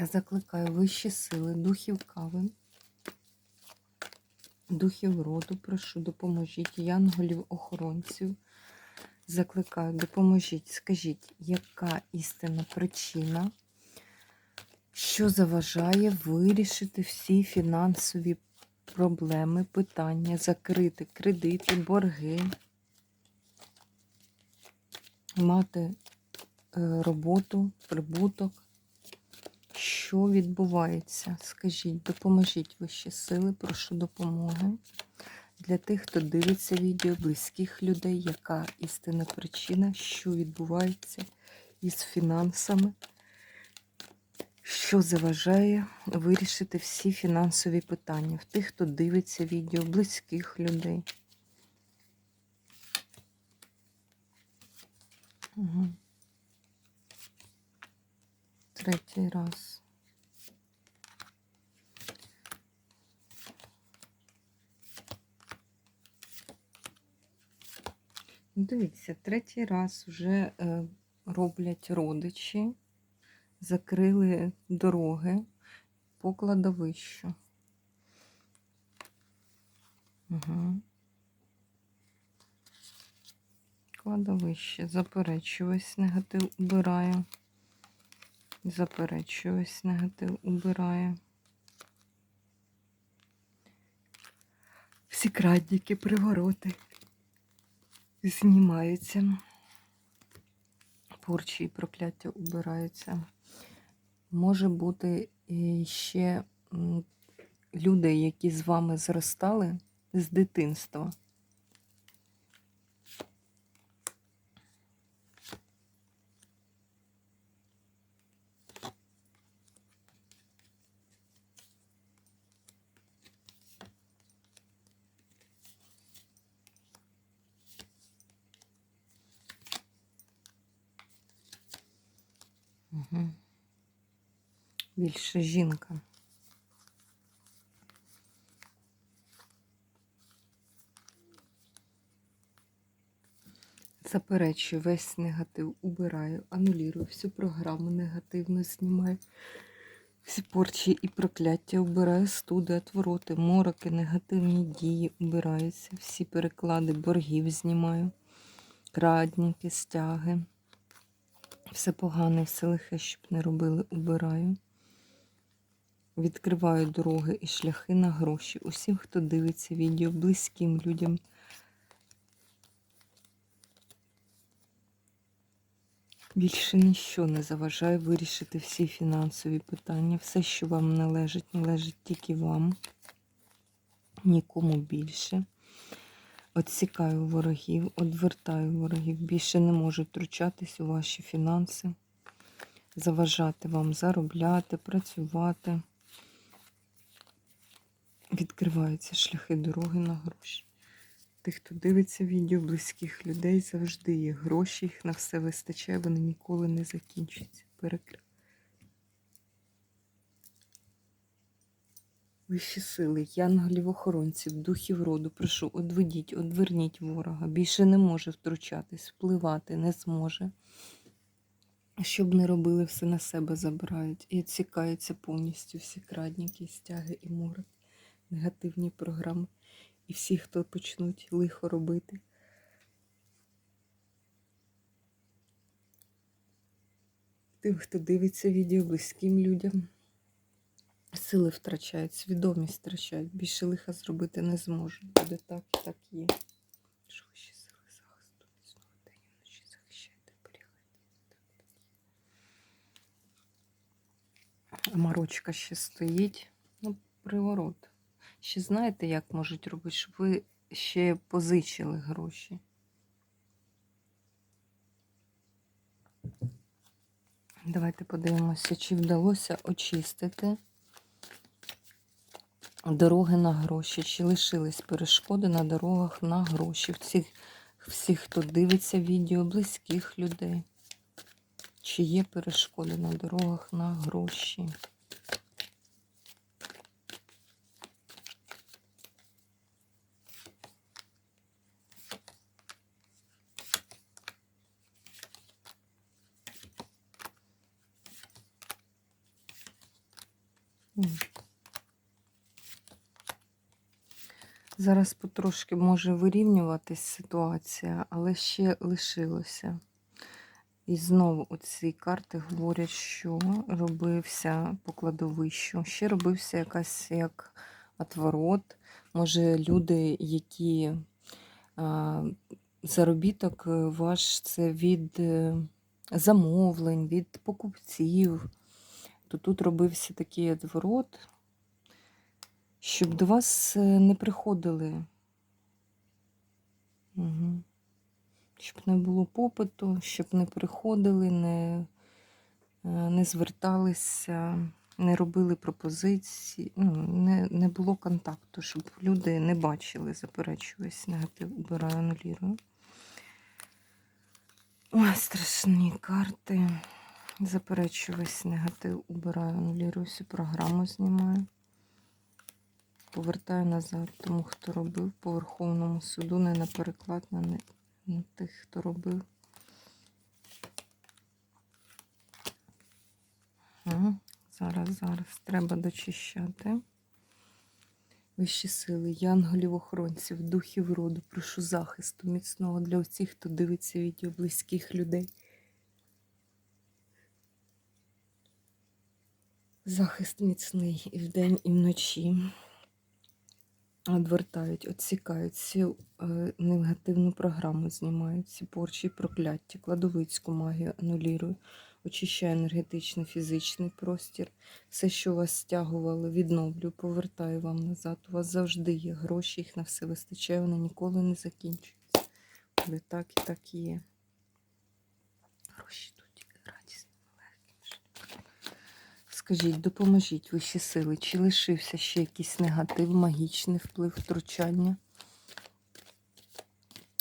Та закликаю вищі сили, духів кави, духів роду, прошу, допоможіть, янголів, охоронців. Закликаю, допоможіть, скажіть, яка істинна причина, що заважає вирішити всі фінансові проблеми, питання, закрити кредити, борги, мати е, роботу, прибуток. Що відбувається? Скажіть, допоможіть вищі сили, прошу допомоги. Для тих, хто дивиться відео, близьких людей, яка істинна причина, що відбувається із фінансами, що заважає вирішити всі фінансові питання в тих, хто дивиться відео, близьких людей. Угу. Третій раз. Дивіться, третій раз вже е, роблять родичі, закрили дороги по кладовищу. Угу. Кладовище. Заперечую, ось негатив убираю. Заперечую, ось негатив убираю. Всі крадники, привороти знімаються. Порчі і прокляття убираються. Може бути ще люди, які з вами зростали з дитинства. Більше жінка. Заперечую весь негатив, убираю, анулірую всю програму негативно знімаю. Всі порчі і прокляття убираю, студи, отвороти, мороки, негативні дії убираються. Всі переклади боргів знімаю, крадніки, стяги. Все погане, все лихе, щоб не робили, убираю. Відкриваю дороги і шляхи на гроші. Усім, хто дивиться відео, близьким людям. Більше ніщо не заважає вирішити всі фінансові питання. Все, що вам належить, належить тільки вам, нікому більше. Отсікаю ворогів, одвертаю ворогів. Більше не можу втручатись у ваші фінанси, заважати вам заробляти, працювати. Відкриваються шляхи дороги на гроші. Тих, хто дивиться відео, близьких людей, завжди є гроші, їх на все вистачає, вони ніколи не закінчаться. Перекрив. Вищі сили, янголів охоронців, духів роду, прошу, одведіть, одверніть ворога. Більше не може втручатись, впливати не зможе. Щоб не робили, все на себе забирають. І відсікаються повністю всі крадніки, стяги і мури, негативні програми. І всі, хто почнуть лихо робити. Тим, хто дивиться відео близьким людям. Сили втрачають, свідомість втрачають. Більше лиха зробити не зможуть. Буде так і так є. Що ще сили захисту? Знову день вночі захищайте, оберігайте. А Марочка ще стоїть. Ну, приворот. Ще знаєте, як можуть робити, щоб ви ще позичили гроші. Давайте подивимося, чи вдалося очистити дороги на гроші, чи лишились перешкоди на дорогах на гроші. Всіх, всіх, хто дивиться відео, близьких людей. Чи є перешкоди на дорогах на гроші? Зараз потрошки може вирівнюватись ситуація, але ще лишилося. І знову оці карти говорять, що робився по кладовищу. Ще робився якась як отворот. Може, люди, які а, заробіток ваш це від е, замовлень, від покупців, то тут робився такий отворот, щоб до вас е, не приходили. Угу. Щоб не було попиту, щоб не приходили, не, е, не зверталися, не робили пропозиції, ну, не, не було контакту, щоб люди не бачили, заперечуюсь, негатив убираю, анулірую. Ой, страшні карти. Заперечуюсь, негатив убираю, анулірую, програму знімаю. Повертаю назад тому, хто робив по Верховному суду, не на переклад, на, не, на тих, хто робив. Ага, Зараз, зараз треба дочищати. Вищі сили, янголів, охоронців, духів роду, прошу захисту міцного для усіх, хто дивиться відео близьких людей. Захист міцний і вдень, і вночі. Одвертають, відсікають всю е, негативну програму, знімають всі порчі прокляття, кладовицьку магію анулірую, очищаю енергетичний, фізичний простір. Все, що вас стягувало, відновлю, повертаю вам назад. У вас завжди є гроші, їх на все вистачає, вони ніколи не закінчуються. Але так і так і є. Гроші тут радісними, легкими. Скажіть, допоможіть вищі сили, чи лишився ще якийсь негатив, магічний вплив, втручання?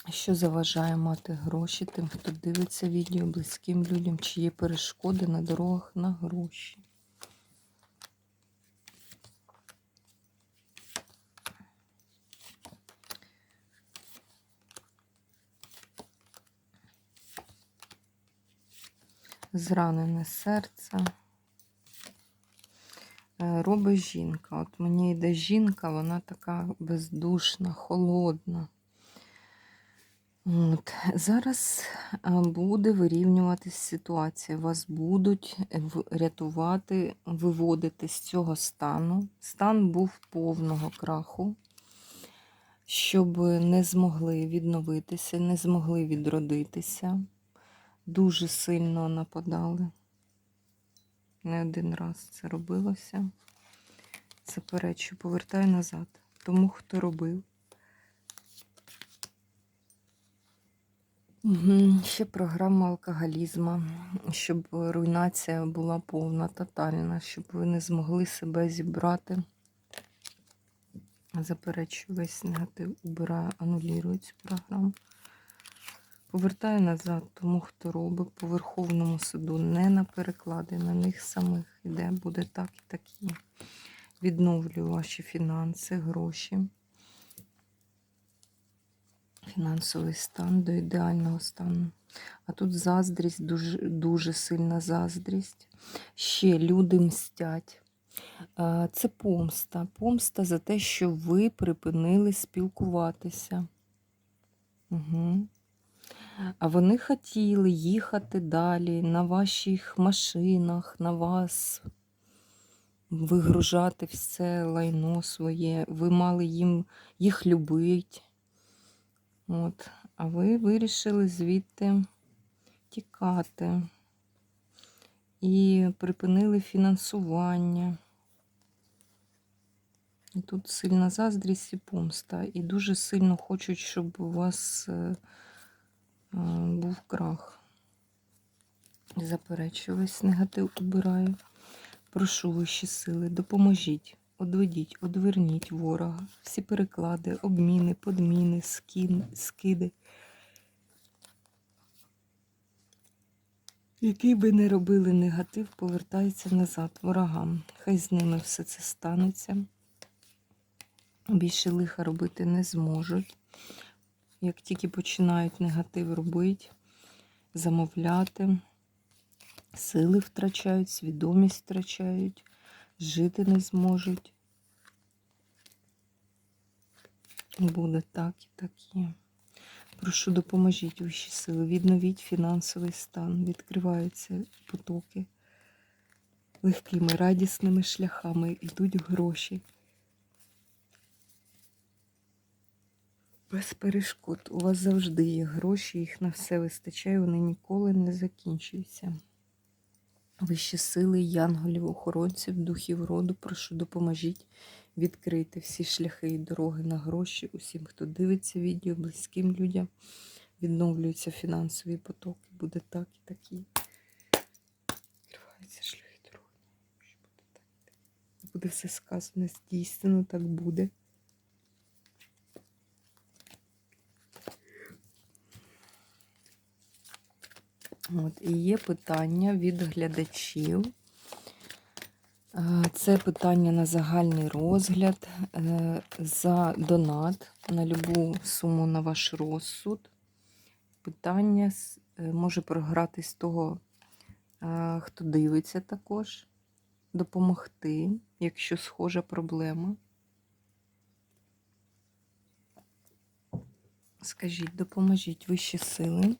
Що заважає мати гроші тим, хто дивиться відео близьким людям, чи є перешкоди на дорогах на гроші? Зранене серце. Е, робить жінка. От мені йде жінка, вона така бездушна, холодна. От. Зараз е, буде вирівнюватись ситуація. Вас будуть рятувати, виводити з цього стану. Стан був повного краху, щоб не змогли відновитися, не змогли відродитися. Дуже сильно нападали. Не один раз це робилося. Заперечу, повертаю назад. Тому, хто робив. Ще програма алкоголізму, щоб руйнація була повна, тотальна, щоб ви не змогли себе зібрати. Заперечую весь негатив, убираю, анулірую цю програму. Повертаю назад тому, хто робить по Верховному суду, не на переклади, на них самих іде, буде так і так є. Відновлюю ваші фінанси, гроші. Фінансовий стан до ідеального стану. А тут заздрість, дуже, дуже сильна заздрість. Ще люди мстять. Це помста. Помста за те, що ви припинили спілкуватися. Угу. А вони хотіли їхати далі на ваших машинах, на вас вигружати все лайно своє. Ви мали їм їх любити. От. А ви вирішили звідти тікати. І припинили фінансування. І тут сильна заздрість і помста. І дуже сильно хочуть, щоб у вас е, був крах. Заперечую, весь негатив убираю. Прошу вищі сили, допоможіть одведіть, одверніть ворога, всі переклади, обміни, подміни, скін, скиди. Який би не робили негатив, повертається назад ворогам. Хай з ними все це станеться. Більше лиха робити не зможуть. Як тільки починають негатив робити, замовляти, сили втрачають, свідомість втрачають, жити не зможуть. Буде так і так є. Прошу, допоможіть вищі сили, відновіть фінансовий стан, відкриваються потоки легкими, радісними шляхами, йдуть гроші. Без перешкод. У вас завжди є гроші, їх на все вистачає, вони ніколи не закінчуються. Вищі сили, янголів, охоронців, духів роду, прошу, допоможіть відкрити всі шляхи і дороги на гроші усім, хто дивиться відео, близьким людям. Відновлюються фінансові потоки. Буде так і так і. Відкриваються шляхи дороги. Буде так і так. Буде все сказане, здійснено, так буде. От, і є питання від глядачів. Е, Це питання на загальний розгляд е, за донат на любу суму на ваш розсуд. Питання е, може програти з того, хто дивиться також, допомогти, якщо схожа проблема. Скажіть, допоможіть вищі сили. А,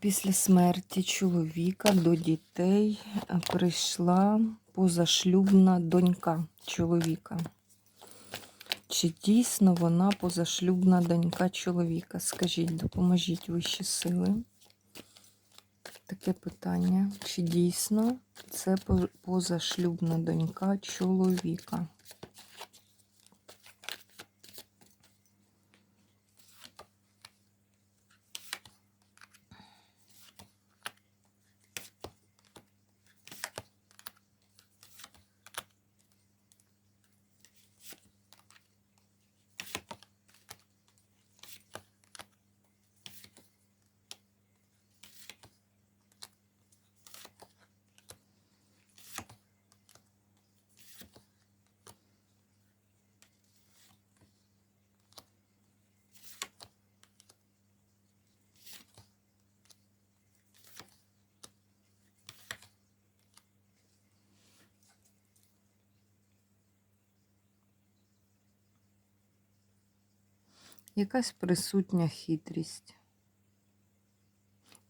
Після смерті чоловіка до дітей прийшла позашлюбна донька чоловіка. Чи дійсно вона позашлюбна донька чоловіка? Скажіть, допоможіть вищі сили. Таке питання. Чи дійсно це позашлюбна донька чоловіка? Якась присутня хитрість.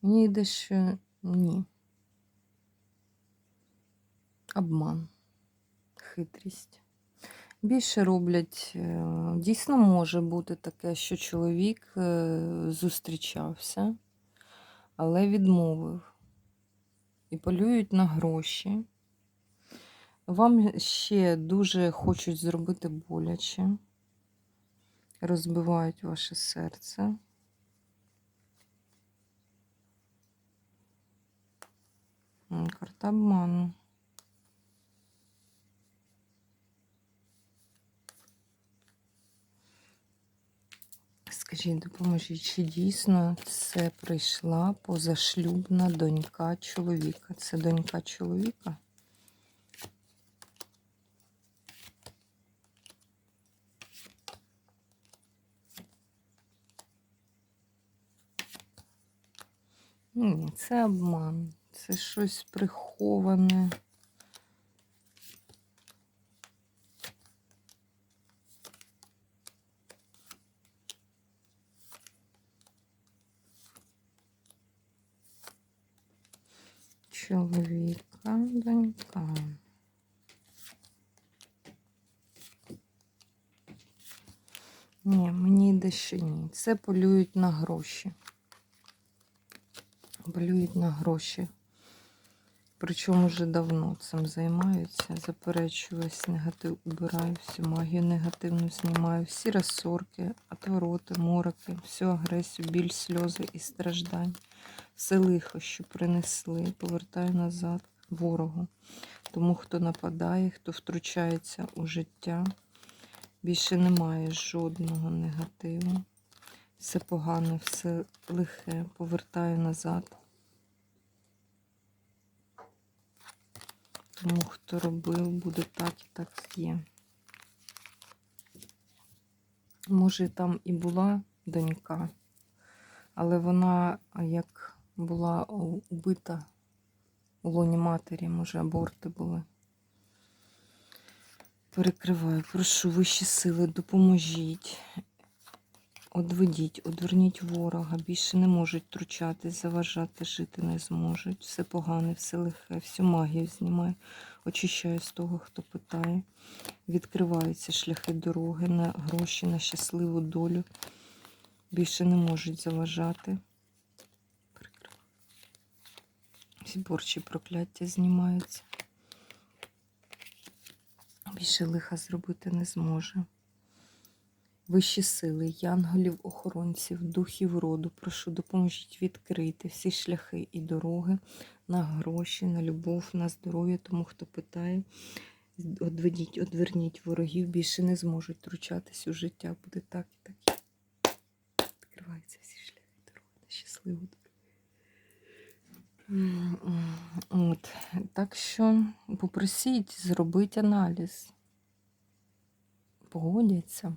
Мені йде, що ні. Обман, хитрість. Більше роблять, е, дійсно може бути таке, що чоловік е, зустрічався, але відмовив. І полюють на гроші. Вам ще дуже хочуть зробити боляче розбивають ваше серце. Карта обману. Скажіть, допоможіть, чи дійсно це прийшла позашлюбна донька чоловіка? Це донька чоловіка? Ні, це обман. Це щось приховане. Чоловіка, донька. Ні, мені йде ще ні. Це полюють на гроші. Полюють на гроші. Причому вже давно цим займаються. Заперечую весь негатив, убираю всю магію негативну знімаю, всі розсорки, отвороти, мороки, всю агресію, біль, сльози і страждань. Все лихо, що принесли, повертаю назад ворогу. Тому, хто нападає, хто втручається у життя, більше немає жодного негативу. Все погане, все лихе, повертаю назад. Тому хто робив, буде так і так є. Може, там і була донька, але вона як була убита у лоні матері, може, аборти були. Перекриваю, прошу вищі сили, допоможіть. Одведіть, одверніть ворога, більше не можуть втручатись, заважати, жити не зможуть. Все погане, все лихе, всю магію знімаю. Очищаю з того, хто питає. Відкриваються шляхи дороги на гроші, на щасливу долю. Більше не можуть заважати. Всі борчі прокляття знімаються. Більше лиха зробити не зможе. Вищі сили, янголів, охоронців, духів роду, прошу, допоможіть відкрити всі шляхи і дороги на гроші, на любов, на здоров'я, тому хто питає. Одведіть, одверніть ворогів, більше не зможуть втручатись у життя. Буде так і так. Відкриваються всі шляхи і дороги на щасливу. От. Так що попросіть, зробіть аналіз. Погодяться.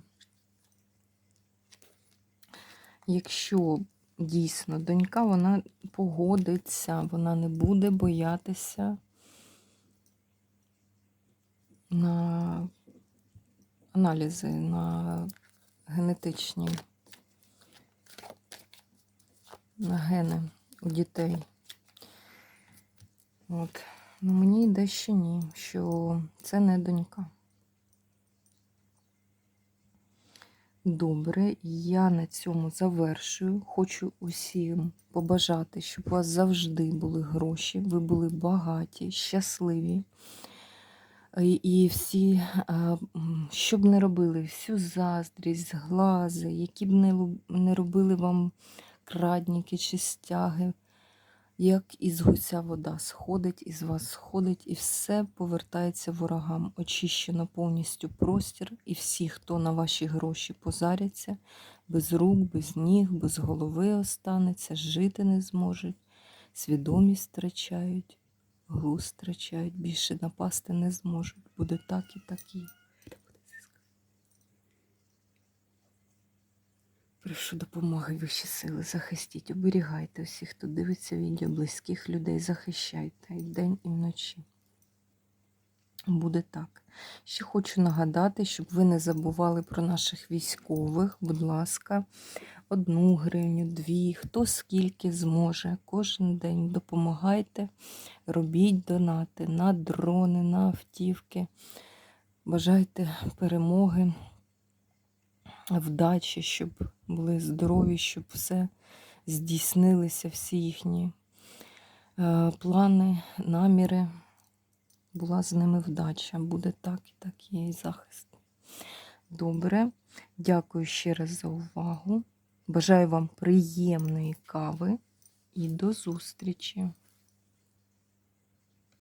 Якщо дійсно донька, вона погодиться, вона не буде боятися на аналізи, на генетичні, на гени у дітей. От. Ну, мені йде ще ні, що це не донька. Добре, я на цьому завершую. Хочу усім побажати, щоб у вас завжди були гроші, ви були багаті, щасливі. І всі, що б не робили, всю заздрість, зглази, які б не робили вам крадніки чи стяги, як із гуся вода сходить, із вас сходить, і все повертається ворогам. Очищено повністю простір, і всі, хто на ваші гроші позаряться, без рук, без ніг, без голови останеться, жити не зможуть, свідомість втрачають, глузд втрачають, більше напасти не зможуть. Буде так і так і. Прошу допомоги вищі сили, захистіть, оберігайте усіх, хто дивиться відео, близьких людей, захищайте і вдень і вночі. Буде так. Ще хочу нагадати, щоб ви не забували про наших військових. Будь ласка, одну гривню, дві, хто скільки зможе. Кожен день допомагайте, робіть донати на дрони, на автівки. Бажайте перемоги вдачі, щоб були здорові, щоб все здійснилися, всі їхні е, плани, наміри. Була з ними вдача. Буде так і так і захист. Добре. Дякую ще раз за увагу. Бажаю вам приємної кави і до зустрічі!